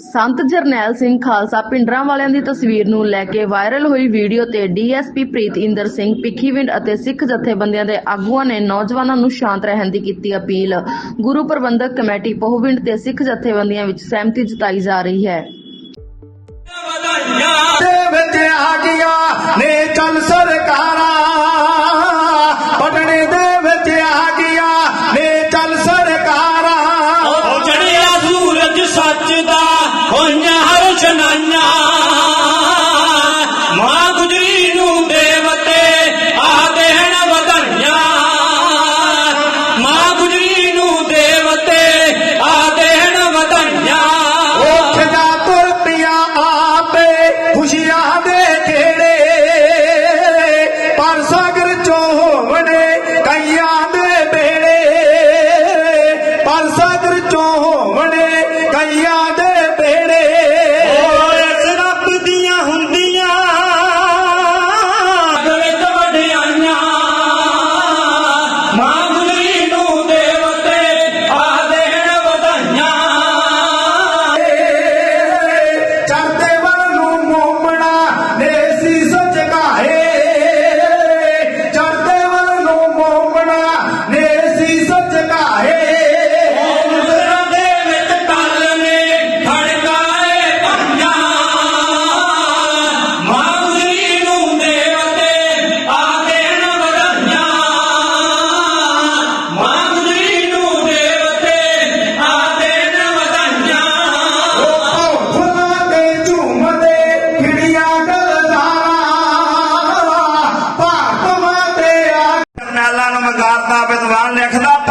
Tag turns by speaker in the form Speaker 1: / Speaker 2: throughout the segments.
Speaker 1: ਸੰਤ ਜਰਨੈਲ ਸਿੰਘ ਖਾਲਸਾ ਪਿੰਡਰਾਂ ਵਾਲਿਆਂ ਦੀ ਤਸਵੀਰ ਨੂੰ ਲੈ ਕੇ ਵਾਇਰਲ ਹੋਈ ਵੀਡੀਓ ਤੇ ਡੀਐਸਪੀ ਪ੍ਰੀਤ ਇੰਦਰ ਸਿੰਘ ਭਿੱਖੀਵਿੰਡ ਅਤੇ ਸਿੱਖ ਜਥੇਬੰਦੀਆਂ ਦੇ ਆਗੂਆਂ ਨੇ ਨੌਜਵਾਨਾਂ ਨੂੰ ਸ਼ਾਂਤ ਰਹਿਣ ਦੀ ਕੀਤੀ ਅਪੀਲ। ਗੁਰੂ ਪ੍ਰਬੰਧਕ ਕਮੇਟੀ ਪਹੁਵਿੰਡ ਤੇ ਸਿੱਖ ਜਥੇਬੰਦੀਆਂ ਵਿੱਚ ਸਹਿਮਤੀ ਜਤਾਈ ਜਾ ਰਹੀ ਹੈ।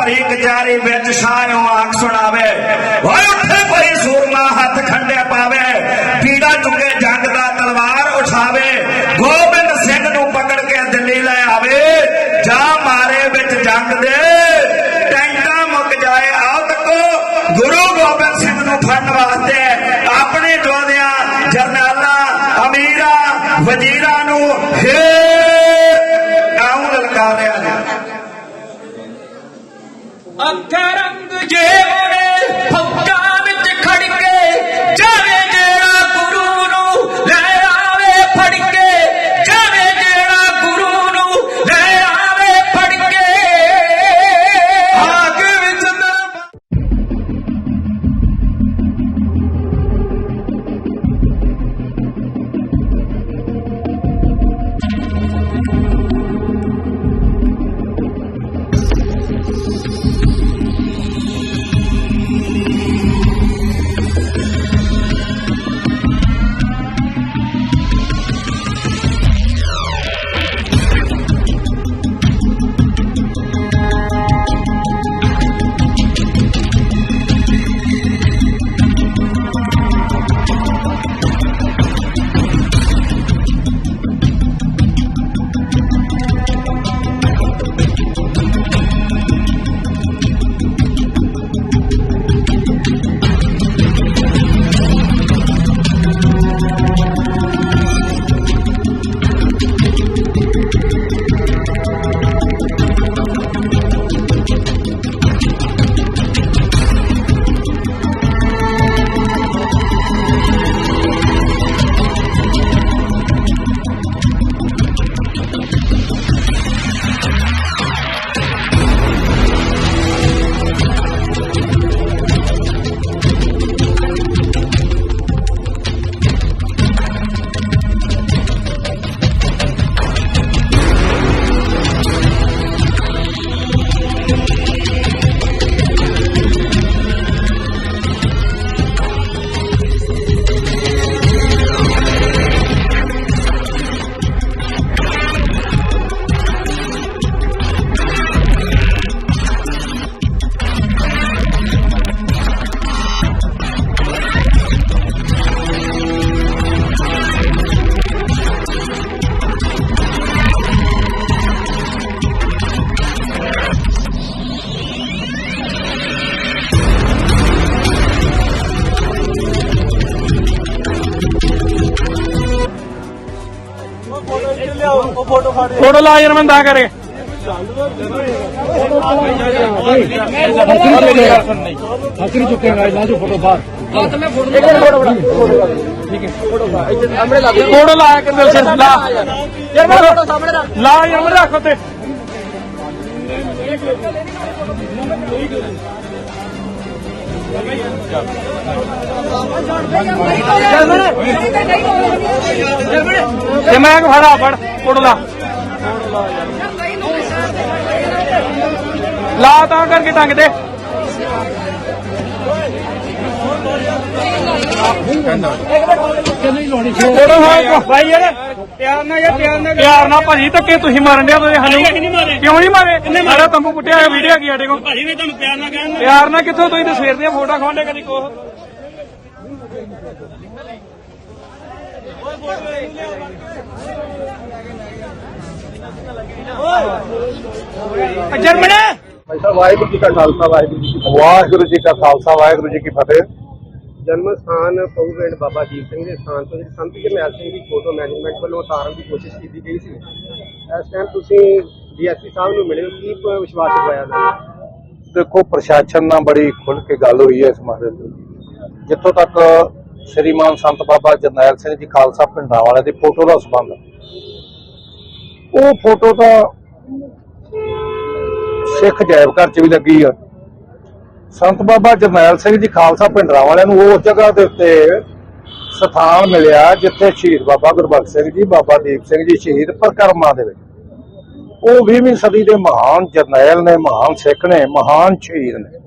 Speaker 2: ਲਿਖਦਾ ਕਚਾਰੀ ਵਿੱਚ ਸਾਇਓ ਆਖ ਸੁਣਾਵੇ। ਓਏ ਉੱਠੇ ਭਈ ਸੂਰਮਾ ਹੱਥ ਖੰਡੇ ਪਾਵੇ। ਪੀੜਾ ਚੁੱਕੇ ਜੰਗ ਦਾ ਤਲਵਾਰ ਉਠਾਵੇ। ਗੋਬਿੰਦ ਸਿੰਘ ਨੂੰ ਪਕੜ ਕੇ ਦਿੱਲੀ ਲੈ ਆਵੇ। ਜਾ ਮਾਰੇ ਵਿੱਚ ਜੰਗ ਦੇ। ਟੈਂਟਾਂ ਮੁੱਕ ਜਾਏ ਆਓ ਤੱਕੋ। ਗੁਰੂ ਗੋਬਿੰਦ ਸਿੰਘ ਨੂੰ ਫੜਨ ਵਾਸਤੇ ਆਪਣੇ ਜੋਧਿਆਂ ਜਰਨੈਲਾਂ, ਅਮੀਰਾਂ, ਵਜ਼ੀਰਾਂ ਨੂੰ अब करम तुझे
Speaker 3: ਫੋਟੋ ਲਾ ਯਾਰ ਬੰਦਾ ਕਰੇ।
Speaker 4: ਹੱਥ ਨਹੀਂ ਚੁੱਕੇਗਾ ਲਾ ਜੋ ਫੋਟੋ ਬਾਹਰ।
Speaker 3: ਫੋਟੋ ਲਾਇਆ ਕਿੰਦਰ ਸਿੰਘ ਲਾ। ਯਾਰ ਮੈਂ ਫੋਟੋ ਸਾਹਮਣੇ ਰੱਖ। ਲਾ ਯਾਰ ਮੈਂ ਰੱਖ ਉੱਤੇ। ਤੇ ਮੈਂ ਖੜਾ ਫੜ ਫੋਟੋ ਲਾ। ਲਾ ਤਾਂ ਕਰਕੇ ਟੰਗ ਦੇ। ਫੋਟੋ ਹਾਂ ਭਾਈ ਯਾਰ ਪਿਆਰ ਨਾਲ ਯਾਰ ਪਿਆਰ ਨਾਲ ਪਿਆਰ ਨਾਲ ਭਾਜੀ ਧੱਕੇ ਤੁਸੀਂ ਮਾਰਨ ਦੇ ਤੁਸੀਂ ਸਾਨੂੰ ਕਿਉਂ ਨਹੀਂ ਮਾਰੇ? ਸਾਡਾ ਤੰਬੂ ਪੁੱਟਿਆ ਹੋਇਆ ਵੀਡੀਓ ਕੀ ਸਾਡੇ ਕੋਲ। ਭਾਜੀ ਮੈਂ ਤੁਹਾਨੂੰ ਪਿਆਰ ਨਾਲ ਕਹਿੰਦਾ ਪਿਆਰ ਨਾਲ ਕਿੱਥੋਂ ਤੁਸੀਂ ਤਾਂ ਸਵੇਰ ਦੀਆਂ ਫੋਟੋ ਖਾਉਂਦੇ ਕਦੀ ਕੋਹ? ਜਰਮਨੇ?
Speaker 5: ਵਾਹਿਗੁਰੂ ਜੀ ਕਾ ਖਾਲਸਾ ਵਾਹਿਗੁਰੂ ਜੀ ਕੀ ਫਤਿਹ। ਵਾਹਿਗੁਰੂ ਜੀ ਕਾ ਖਾਲਸਾ ਵਾਹਿਗੁਰੂ ਜੀ ਕੀ ਫਤਿਹ।
Speaker 6: ਜਨਮ ਸਥਾਨ ਪਊ ਪਿੰਡ ਬਾਬਾ ਦੀਪ ਸਿੰਘ ਦੇ ਸਥਾਨ ਤੋਂ ਜਿਹੜੀ ਸੰਤ ਜਰਨੈਲ ਸਿੰਘ ਦੀ ਫੋਟੋ ਮੈਨੇਜਮੈਂਟ ਵੱਲੋਂ ਉਤਾਰਨ ਦੀ ਕੋਸ਼ਿਸ਼ ਕੀਤੀ ਗਈ ਸੀ। ਇਸ ਟਾਈਮ ਤੁਸੀਂ ਡੀਐਸਪੀ ਸਾਹਿਬ ਨੂੰ ਮਿਲੇ ਹੋ, ਕੀ ਵਿਸ਼ਵਾਸ ਦਿਵਾਇਆ ਤੁਹਾਨੂੰ
Speaker 5: ਦੇਖੋ ਪ੍ਰਸ਼ਾਸਨ ਨਾਲ ਬੜੀ ਖੁੱਲ ਕੇ ਗੱਲ ਹੋਈ ਹੈ ਇਸ ਮਾਮਲੇ ਤੇ ਜਿੱਥੋਂ ਤੱਕ ਸ੍ਰੀਮਾਨ ਸੰਤ ਬਾਬਾ ਜਰਨੈਲ ਸਿੰਘ ਜੀ ਖਾਲਸਾ ਪਿੰਡਾਂ ਵਾਲੇ ਦੀ ਫੋਟੋ ਦਾ ਸੰਬੰਧ ਉਹ ਫੋਟੋ ਤਾਂ ਸਿੱਖ ਜਾਇਬ ਘਰ ਚ ਵੀ ਲੱਗੀ ਆ। ਸੰਤ ਬਾਬਾ ਜਰਨੈਲ ਸਿੰਘ ਜੀ ਖਾਲਸਾ ਪਿੰਡਾਂ ਵਾਲਿਆਂ ਨੂੰ ਉਸ ਜਗ੍ਹਾ ਦੇ ਉੱਤੇ ਸਥਾਨ ਮਿਲਿਆ ਜਿੱਥੇ ਸ਼ਹੀਦ ਬਾਬਾ ਗੁਰਬਖਸ਼ ਸਿੰਘ ਜੀ ਬਾਬਾ ਦੀਪ ਸਿੰਘ ਜੀ ਸ਼ਹੀਦ ਪ੍ਰਕਰਮਾਂ ਦੇ ਵਿੱਚ। ਉਹ 20ਵੀਂ ਸਦੀ ਦੇ ਮਹਾਨ ਜਰਨੈਲ ਨੇ ਮਹਾਨ ਸਿੱਖ ਨੇ ਮਹਾਨ ਸ਼ਹੀਦ ਨੇ।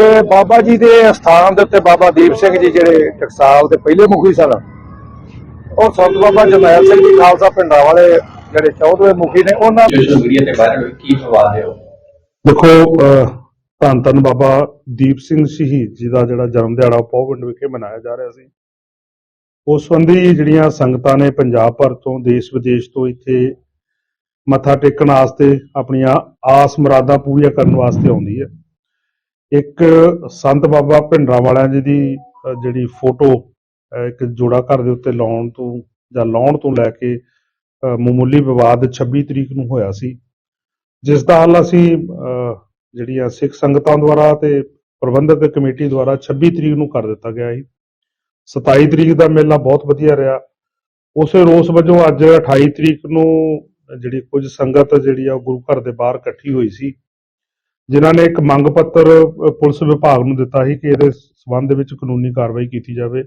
Speaker 5: ਇਹ ਬਾਬਾ ਜੀ ਦੇ ਸਥਾਨ ਦੇ ਉੱਤੇ ਬਾਬਾ ਦੀਪ ਸਿੰਘ ਜੀ ਜਿਹੜੇ ਟਕਸਾਲ ਦੇ ਪਹਿਲੇ ਮੁਖੀ ਸਨ ਔਰ ਸੰਤ ਬਾਬਾ ਜਰਨੈਲ ਸਿੰਘ ਜੀ ਖਾਲਸਾ ਪਿੰਡਾਂ ਵਾਲੇ ਜਿਹੜੇ 14ਵੇਂ ਮੁਖੀ ਨੇ ਉਹਨਾਂ
Speaker 7: ਤੇ ਵਾਇਰਲ ਹੋਈ ਕੀ ਫਵਾਦ ਹੈ ਉਹ?
Speaker 1: ਦੇਖੋ ਧੰਨ ਧੰਨ ਬਾਬਾ ਦੀਪ ਸਿੰਘ ਸ਼ਹੀਦ ਜੀ ਦਾ ਜਿਹੜਾ ਜਨਮ ਦਿਹਾੜਾ ਪੌਵਿੰਡ ਵਿਖੇ ਮਨਾਇਆ ਜਾ ਰਿਹਾ ਸੀ। ਉਸ ਸੰਬੰਧੀ ਜਿਹੜੀਆਂ ਸੰਗਤਾਂ ਨੇ ਪੰਜਾਬ ਭਰ ਤੋਂ, ਦੇਸ਼ ਵਿਦੇਸ਼ ਤੋਂ ਇੱਥੇ ਮੱਥਾ ਟੇਕਣ ਵਾਸਤੇ ਆਪਣੀਆਂ ਆਸ ਮੁਰਾਦਾਂ ਪੂਰੀਆਂ ਕਰਨ ਵਾਸਤੇ ਆਉਂਦੀ ਹੈ। ਇੱਕ ਸੰਤ ਬਾਬਾ ਭਿੰਡਰਾਂ ਵਾਲਿਆਂ ਜੀ ਦੀ ਜਿਹੜੀ ਫੋਟੋ ਇੱਕ ਜੋੜਾ ਘਰ ਦੇ ਉੱਤੇ ਲਾਉਣ ਤੋਂ ਜਾਂ ਲਾਉਣ ਤੋਂ ਲੈ ਕੇ ਮਾਮੂਲੀ ਵਿਵਾਦ 26 ਤਰੀਕ ਨੂੰ ਹੋਇਆ ਸੀ। ਜਿਸ ਦਾ ਹੱਲ ਅਸੀਂ ਅਹ, ਜਿਹੜੀਆਂ ਸਿੱਖ ਸੰਗਤਾਂ ਦੁਆਰਾ ਤੇ ਪ੍ਰਬੰਧਕ ਕਮੇਟੀ ਦੁਆਰਾ 26 ਤਰੀਕ ਨੂੰ ਕਰ ਦਿੱਤਾ ਗਿਆ ਸੀ। 27 ਤਰੀਕ ਦਾ ਮੇਲਾ ਬਹੁਤ ਵਧੀਆ ਰਿਹਾ। ਉਸੇ ਰੋਸ ਵਜੋਂ ਅੱਜ 28 ਤਰੀਕ ਨੂੰ ਜਿਹੜੀ ਕੁਝ ਸੰਗਤ ਜਿਹੜੀ ਆ ਉਹ ਗੁਰੂ ਘਰ ਦੇ ਬਾਹਰ ਇਕੱਠੀ ਹੋਈ ਸੀ। ਜਿਨ੍ਹਾਂ ਨੇ ਇੱਕ ਮੰਗ ਪੱਤਰ ਪੁਲਿਸ ਵਿਭਾਗ ਨੂੰ ਦਿੱਤਾ ਸੀ ਕਿ ਇਹਦੇ ਸਬੰਧ ਵਿੱਚ ਕਾਨੂੰਨੀ ਕਾਰਵਾਈ ਕੀਤੀ ਜਾਵੇ।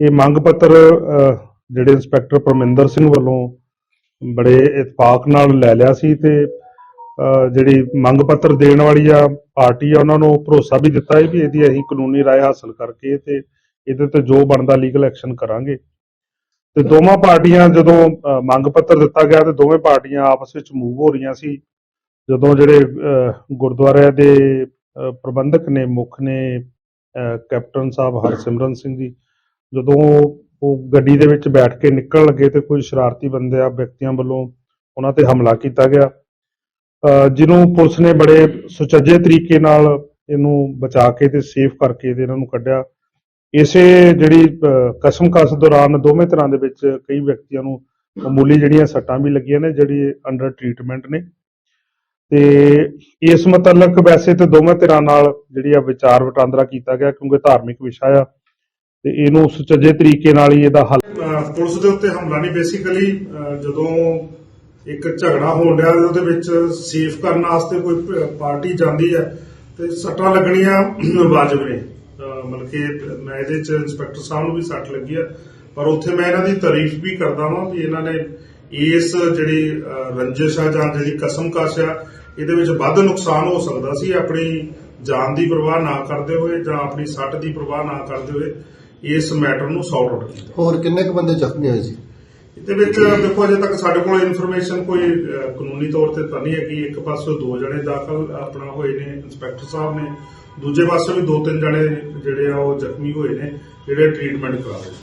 Speaker 1: ਇਹ ਮੰਗ ਪੱਤਰ ਅਹ, ਜਿਹੜੇ ਇੰਸਪੈਕਟਰ ਪਰਮਿੰਦਰ ਸਿੰਘ ਵੱਲੋਂ ਬੜੇ ਇਤਫਾਕ ਨਾਲ ਲੈ ਲਿਆ ਸੀ ਤੇ ਜਿਹੜੀ ਮੰਗ ਪੱਤਰ ਦੇਣ ਵਾਲੀ ਆ ਪਾਰਟੀ ਆ ਉਹਨਾਂ ਨੂੰ ਭਰੋਸਾ ਵੀ ਦਿੱਤਾ ਹੈ ਵੀ ਇਹਦੀ ਅਸੀਂ ਕਾਨੂੰਨੀ ਰਾਏ ਹਾਸਲ ਕਰਕੇ ਤੇ ਇਹਦੇ ਤੇ ਜੋ ਬਣਦਾ ਲੀਗਲ ਐਕਸ਼ਨ ਕਰਾਂਗੇ। ਤੇ ਦੋਵਾਂ ਪਾਰਟੀਆਂ ਜਦੋਂ ਮੰਗ ਪੱਤਰ ਦਿੱਤਾ ਗਿਆ ਤੇ ਦੋਵੇਂ ਪਾਰਟੀਆਂ ਆਪਸ ਵਿੱਚ ਮੂਵ ਹੋ ਰਹੀਆਂ ਸੀ। ਜਦੋਂ ਜਿਹੜੇ ਅਹ, ਗੁਰਦੁਆਰੇ ਦੇ ਪ੍ਰਬੰਧਕ ਨੇ ਮੁੱਖ ਨੇ ਕੈਪਟਨ ਸਾਹਿਬ ਹਰਸਿਮਰਨ ਸਿੰਘ ਜੀ ਜਦੋਂ ਉਹ ਗੱਡੀ ਦੇ ਵਿੱਚ ਬੈਠ ਕੇ ਨਿਕਲਣ ਲੱਗੇ ਤੇ ਕੋਈ ਸ਼ਰਾਰਤੀ ਬੰਦਿਆਂ ਵਿਅਕਤੀਆਂ ਵੱਲੋਂ ਉਹਨਾਂ ਤੇ ਹਮਲਾ ਕੀਤਾ ਗਿਆ। ਜਿਹਨੂੰ ਪੁਲਿਸ ਨੇ ਬੜੇ ਸੁਚੱਜੇ ਤਰੀਕੇ ਨਾਲ ਇਹਨੂੰ ਬਚਾ ਕੇ ਤੇ ਸੇਫ ਕਰਕੇ ਤੇ ਇਹਨਾਂ ਨੂੰ ਕੱਢਿਆ। ਇਸੇ ਜਿਹੜੀ ਕਸਮ ਕਸ ਦੌਰਾਨ ਦੋਵੇਂ ਤਰ੍ਹਾਂ ਦੇ ਵਿੱਚ ਕਈ ਵਿਅਕਤੀਆਂ ਨੂੰ ਮਾਮੂਲੀ ਜਿਹੜੀਆਂ ਸੱਟਾਂ ਵੀ ਲੱਗੀਆਂ ਨੇ, ਜਿਹੜੀ ਅੰਡਰ ਟ੍ਰੀਟਮੈਂਟ ਨੇ। ਤੇ ਇਸ ਮੁਤਲਕ ਵੈਸੇ ਤੇ ਦੋਵੇਂ ਧਿਰਾਂ ਨਾਲ ਜਿਹੜੀ ਆ ਵਿਚਾਰ ਵਟਾਂਦਰਾ ਕੀਤਾ ਗਿਆ ਕਿਉਂਕਿ ਧਾਰਮਿਕ ਵਿਸ਼ਾ ਆ ਤੇ ਇਹਨੂੰ ਸੁਚੱਜੇ ਤਰੀਕੇ ਨਾਲ ਹੀ ਇਹਦਾ ਹੱਲ
Speaker 8: ਪੁਲਿਸ ਦੇ ਉੱਤੇ ਹਮਲਾ ਨਹੀਂ ਬੇਸਿਕਲੀ ਜਦੋਂ ਇੱਕ ਝਗੜਾ ਹੋਣ ਡਿਆ ਉਹਦੇ ਵਿੱਚ ਸੇਫ ਕਰਨ ਵਾਸਤੇ ਕੋਈ ਪਾਰਟੀ ਜਾਂਦੀ ਹੈ ਤੇ ਸੱਟਾਂ ਲੱਗਣੀਆਂ ਵਾਜਬ ਨੇ। ਮਤਲਬ ਕਿ ਮੈਂ ਇਹਦੇ ਚ ਇੰਸਪੈਕਟਰ ਸਾਹਿਬ ਨੂੰ ਵੀ ਸੱਟ ਲੱਗੀ ਆ। ਪਰ ਉੱਥੇ ਮੈਂ ਇਹਨਾਂ ਦੀ ਤਾਰੀਫ ਵੀ ਕਰਦਾ ਵਾਂ ਵੀ ਇਹਨਾਂ ਨੇ ਇਸ ਜਿਹੜੀ ਅਹ, ਰੰਜਿਸ਼ ਆ ਜਾਂ ਜਿਹੜੀ ਕਸਮਕਸ਼ ਆ ਇਹਦੇ ਵਿੱਚ ਵੱਧ ਨੁਕਸਾਨ ਹੋ ਸਕਦਾ ਸੀ। ਆਪਣੀ ਜਾਨ ਦੀ ਪਰਵਾਹ ਨਾ ਕਰਦੇ ਹੋਏ ਜਾਂ ਆਪਣੀ ਸੱਟ ਦੀ ਪਰਵਾਹ ਨਾ ਕਰਦੇ ਹੋਏ ਇਸ ਮੈਟਰ ਨੂੰ ਸੌਲਵ ਆਊਟ ਕੀਤਾ
Speaker 9: ਹੋਰ ਕਿੰਨੇ ਕੁ ਬੰਦੇ ਜ਼ਖਮੀ ਹੋਏ ਸੀ?
Speaker 8: ਇਹਦੇ ਵਿੱਚ ਦੇਖੋ ਅਜੇ ਤੱਕ ਸਾਡੇ ਕੋਲ ਇਨਫੋਰਮੇਸ਼ਨ ਕੋਈ ਅਹ, ਕਾਨੂੰਨੀ ਤੌਰ ਤੇ ਤਾਂ ਨਹੀਂ ਹੈ ਕਿ ਇੱਕ ਪਾਸੇ ਦੋ ਜਣੇ ਦਾਖਲ ਆਪਣਾ ਹੋਏ ਨੇ ਇੰਸਪੈਕਟਰ ਸਾਹਿਬ ਨੇ। ਦੂਜੇ ਪਾਸੇ ਵੀ ਦੋ ਤਿੰਨ ਜਣੇ ਜਿਹੜੇ ਆ ਉਹ ਜ਼ਖਮੀ ਹੋਏ ਨੇ ਜਿਹੜੇ ਟ੍ਰੀਟਮੈਂਟ ਕਰਾ ਰਹੇ ਨੇ।